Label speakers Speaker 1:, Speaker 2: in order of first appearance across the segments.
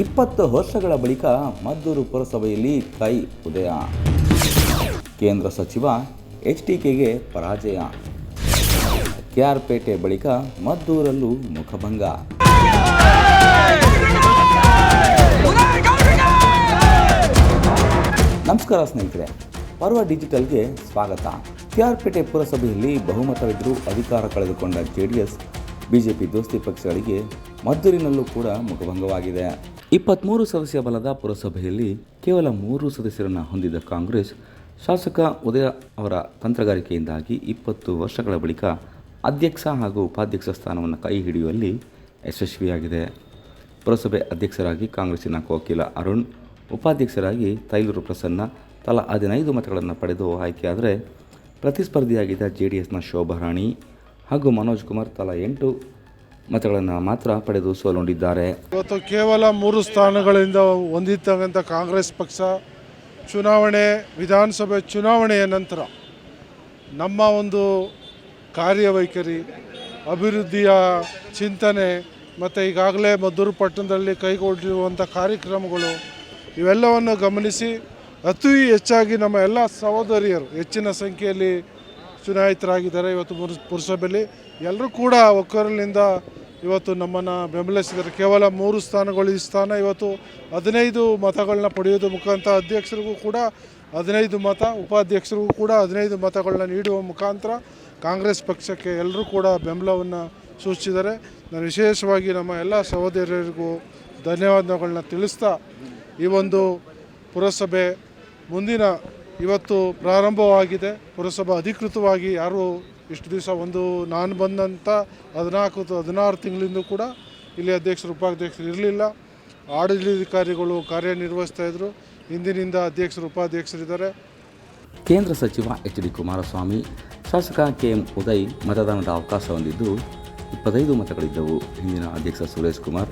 Speaker 1: ಇಪ್ಪತ್ತು ವರ್ಷಗಳ ಬಳಿಕ ಮದ್ದೂರು ಪುರಸಭೆಯಲ್ಲಿ ಕೈ ಉದಯ. ಕೇಂದ್ರ ಸಚಿವ ಎಚ್ ಡಿ ಕೆಗೆ ಪರಾಜಯ. ಕೆಆರ್ಪೇಟೆ ಬಳಿಕ ಮದ್ದೂರಲ್ಲೂ ಮುಖಭಂಗ. ನಮಸ್ಕಾರ ಸ್ನೇಹಿತರೆ, ಪರ್ವ ಡಿಜಿಟಲ್ಗೆ ಸ್ವಾಗತ. ಕೆಆರ್ಪೇಟೆ ಪುರಸಭೆಯಲ್ಲಿ ಬಹುಮತವಿದ್ದರೂ ಅಧಿಕಾರ ಕಳೆದುಕೊಂಡ ಜೆಡಿಎಸ್, ಬಿಜೆಪಿ ದೋಸ್ತಿ ಪಕ್ಷಗಳಿಗೆ ಮದ್ದೂರಿನಲ್ಲೂ ಕೂಡ ಮುಖಭಂಗವಾಗಿದೆ. ಇಪ್ಪತ್ತ್ಮೂರು ಸದಸ್ಯ ಬಲದ ಪುರಸಭೆಯಲ್ಲಿ ಕೇವಲ ಮೂರು ಸದಸ್ಯರನ್ನು ಹೊಂದಿದ್ದ ಕಾಂಗ್ರೆಸ್, ಶಾಸಕ ಉದಯ ಅವರ ತಂತ್ರಗಾರಿಕೆಯಿಂದಾಗಿ ಇಪ್ಪತ್ತು ವರ್ಷಗಳ ಬಳಿಕ ಅಧ್ಯಕ್ಷ ಹಾಗೂ ಉಪಾಧ್ಯಕ್ಷ ಸ್ಥಾನವನ್ನು ಕೈ ಹಿಡಿಯುವಲ್ಲಿ ಯಶಸ್ವಿಯಾಗಿದೆ. ಪುರಸಭೆ ಅಧ್ಯಕ್ಷರಾಗಿ ಕಾಂಗ್ರೆಸ್ಸಿನ ಕೋಕಿಲ ಅರುಣ್, ಉಪಾಧ್ಯಕ್ಷರಾಗಿ ತೈಲೂರು ಪ್ರಸನ್ನ, ತಲಾ ಹದಿನೈದು ಮತಗಳನ್ನು ಪಡೆದು ಆಯ್ಕೆಯಾದರೆ ಪ್ರತಿಸ್ಪರ್ಧಿಯಾಗಿದ್ದ ಜೆ ಡಿ ಎಸ್ನ ಶೋಭಾರಾಣಿ ಹಾಗೂ ಮನೋಜ್ ಕುಮಾರ್ ತಲಾ ಎಂಟು ಮತಗಳನ್ನು ಮಾತ್ರ ಪಡೆದು ಸೋಲುಂಡಿದ್ದಾರೆ.
Speaker 2: ಇವತ್ತು ಕೇವಲ ಮೂರು ಸ್ಥಾನಗಳಿಂದ ಹೊಂದಿರ್ತಕ್ಕಂಥ ಕಾಂಗ್ರೆಸ್ ಪಕ್ಷ ಚುನಾವಣೆ, ವಿಧಾನಸಭೆ ಚುನಾವಣೆಯ ನಂತರ ನಮ್ಮ ಒಂದು ಕಾರ್ಯವೈಖರಿ, ಅಭಿವೃದ್ಧಿಯ ಚಿಂತನೆ ಮತ್ತು ಈಗಾಗಲೇ ಮದ್ದೂರು ಪಟ್ಟಣದಲ್ಲಿ ಕೈಗೊಂಡಿರುವಂಥ ಕಾರ್ಯಕ್ರಮಗಳು ಇವೆಲ್ಲವನ್ನು ಗಮನಿಸಿ ಅತಿ ಹೆಚ್ಚಾಗಿ ನಮ್ಮ ಎಲ್ಲ ಸಹೋದರಿಯರು ಹೆಚ್ಚಿನ ಸಂಖ್ಯೆಯಲ್ಲಿ ಚುನಾಯಿತರಾಗಿದ್ದಾರೆ ಇವತ್ತು ಪುರ, ಪುರಸಭೆಯಲ್ಲಿ. ಎಲ್ಲರೂ ಕೂಡ ಒಕ್ಕರಲಿಂದ ಇವತ್ತು ನಮ್ಮನ್ನು ಬೆಂಬಲಿಸಿದ್ದಾರೆ. ಕೇವಲ ಮೂರು ಸ್ಥಾನಗಳು ಈ ಸ್ಥಾನ ಇವತ್ತು ಹದಿನೈದು ಮತಗಳನ್ನ ಪಡೆಯೋದು ಮುಖಾಂತರ ಅಧ್ಯಕ್ಷರಿಗೂ ಕೂಡ ಹದಿನೈದು ಮತ, ಉಪಾಧ್ಯಕ್ಷರಿಗೂ ಕೂಡ ಹದಿನೈದು ಮತಗಳನ್ನ ನೀಡುವ ಮುಖಾಂತರ ಕಾಂಗ್ರೆಸ್ ಪಕ್ಷಕ್ಕೆ ಎಲ್ಲರೂ ಕೂಡ ಬೆಂಬಲವನ್ನು ಸೂಚಿಸಿದ್ದಾರೆ. ನಾನು ವಿಶೇಷವಾಗಿ ನಮ್ಮ ಎಲ್ಲ ಸಹೋದರರಿಗೂ ಧನ್ಯವಾದಗಳನ್ನ ತಿಳಿಸ್ತಾ ಈ ಒಂದು ಪುರಸಭೆ ಮುಂದಿನ ಇವತ್ತು ಪ್ರಾರಂಭವಾಗಿದೆ. ಪುರಸಭಾ ಅಧಿಕೃತವಾಗಿ ಯಾರು ಇಷ್ಟು ದಿವಸ ಒಂದು ನಾನು ಬಂದಂಥ ಹದಿನಾಲ್ಕು ಹದಿನಾರು ತಿಂಗಳಿಂದ ಕೂಡ ಇಲ್ಲಿ ಅಧ್ಯಕ್ಷರು, ಉಪಾಧ್ಯಕ್ಷರು ಇರಲಿಲ್ಲ. ಆಡಳಿತಾಧಿಕಾರಿಗಳು ಕಾರ್ಯನಿರ್ವಹಿಸ್ತಾ ಇದ್ದರು ಇಂದಿನಿಂದ ಅಧ್ಯಕ್ಷರು ಉಪಾಧ್ಯಕ್ಷರಿದ್ದಾರೆ
Speaker 1: ಕೇಂದ್ರ ಸಚಿವ ಎಚ್ ಡಿ ಕುಮಾರಸ್ವಾಮಿ, ಶಾಸಕ ಕೆ ಎಂ ಉದಯ್ ಮತದಾನದ ಅವಕಾಶ ಹೊಂದಿದ್ದು ಇಪ್ಪತ್ತೈದು ಮತಗಳಿದ್ದವು. ಹಿಂದಿನ ಅಧ್ಯಕ್ಷ ಸುರೇಶ್ ಕುಮಾರ್,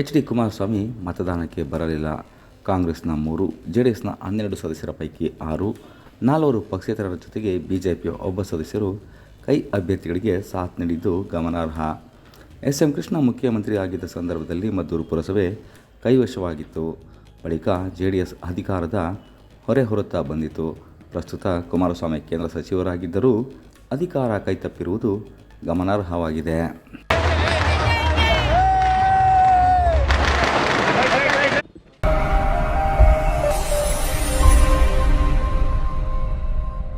Speaker 1: ಎಚ್ ಡಿ ಕುಮಾರಸ್ವಾಮಿ ಮತದಾನಕ್ಕೆ ಬರಲಿಲ್ಲ. ಕಾಂಗ್ರೆಸ್ನ ಮೂರು ಜೆ ಡಿ ಎಸ್ನ ಹನ್ನೆರಡು ಸದಸ್ಯರ ಪೈಕಿ ಆರು, ನಾಲ್ವರು ಪಕ್ಷೇತರರ ಜೊತೆಗೆ ಬಿಜೆಪಿಯ ಒಬ್ಬ ಸದಸ್ಯರು ಕೈ ಅಭ್ಯರ್ಥಿಗಳಿಗೆ ಸಾಥ್ ನೀಡಿದ್ದು ಗಮನಾರ್ಹ. ಎಸ್ ಎಂ ಕೃಷ್ಣ ಮುಖ್ಯಮಂತ್ರಿ ಆಗಿದ್ದ ಸಂದರ್ಭದಲ್ಲಿ ಮದ್ದೂರು ಪುರಸಭೆ ಕೈವಶವಾಗಿತ್ತು. ಬಳಿಕ ಜೆ ಡಿ ಎಸ್ ಅಧಿಕಾರದ ಹೊರೆ ಹೊರತಾ ಬಂದಿತು ಪ್ರಸ್ತುತ ಕುಮಾರಸ್ವಾಮಿ ಕೇಂದ್ರ ಸಚಿವರಾಗಿದ್ದರೂ ಅಧಿಕಾರ ಕೈತಪ್ಪಿರುವುದು ಗಮನಾರ್ಹವಾಗಿದೆ.